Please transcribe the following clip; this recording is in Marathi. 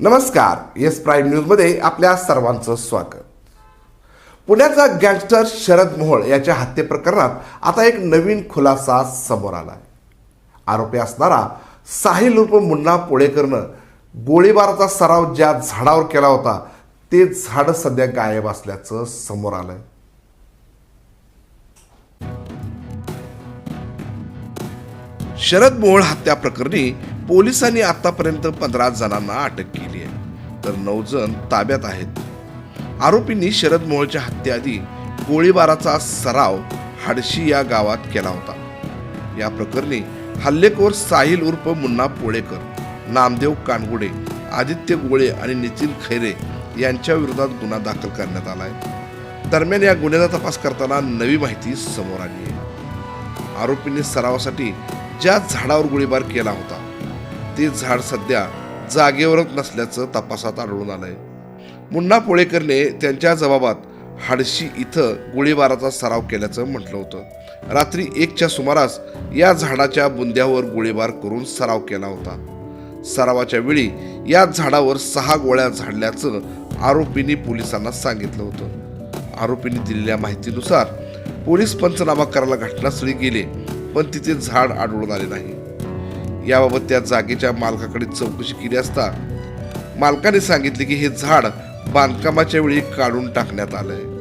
नमस्कार येस प्राईम न्यूजमध्ये आपल्या सर्वांचं स्वागत. पुण्याचा गँगस्टर शरद मोहोळ याच्या हत्येप्रकरणात आता एक नवीन खुलासा समोर आला आहे आरोपी असणारा साहिल उर्फ मुन्ना पोळेकरनं गोळीबाराचा सराव ज्या झाडावर केला होता ते झाड सध्या गायब असल्याचं समोर आलंय. शरद मोहोळ हत्या प्रकरणी पोलिसांनी आतापर्यंत पंधरा जणांना अटक केली आहे. तर नऊ जण ताब्यात आहेत. आरोपींनी शरद मोहोळच्या हत्येआधी गोळीबाराचा सराव हाडशी या गावात केला होता. या प्रकरणी हल्लेखोर साहिल उर्फ मुन्ना पोळेकर नामदेव कानगुडे आदित्य गोळे आणि नितीन खैरे यांच्या विरोधात गुन्हा दाखल करण्यात आला आहे दरम्यान या गुन्ह्याचा तपास करताना नवी माहिती समोर आली आहे. आरोपींनी सरावासाठी ज्या झाडावर गोळीबार केला होता ते झाड सध्या जागेवरच नसल्याचं तपासात आढळून आलंय. मुन्ना पोळेकरने त्यांच्या जबाबात हाडशी इथं गोळीबाराचा सराव केल्याचं म्हटलं होतं. रात्री एकच्या सुमारास या झाडाच्या बुंद्यावर गोळीबार करून सराव केला होता. सरावाच्या वेळी या झाडावर सहा गोळ्या झाडल्याचं आरोपींनी पोलिसांना सांगितलं होतं. आरोपींनी दिलेल्या माहितीनुसार पोलीस पंचनामा करायला घटनास्थळी गेले पण तिथे झाड आढळून आले नाही. याबाबत त्या जागेच्या मालकाकडे चौकशी केली असता मालकाने सांगितले की हे झाड बांधकामाच्या वेळी काढून टाकण्यात आलंय.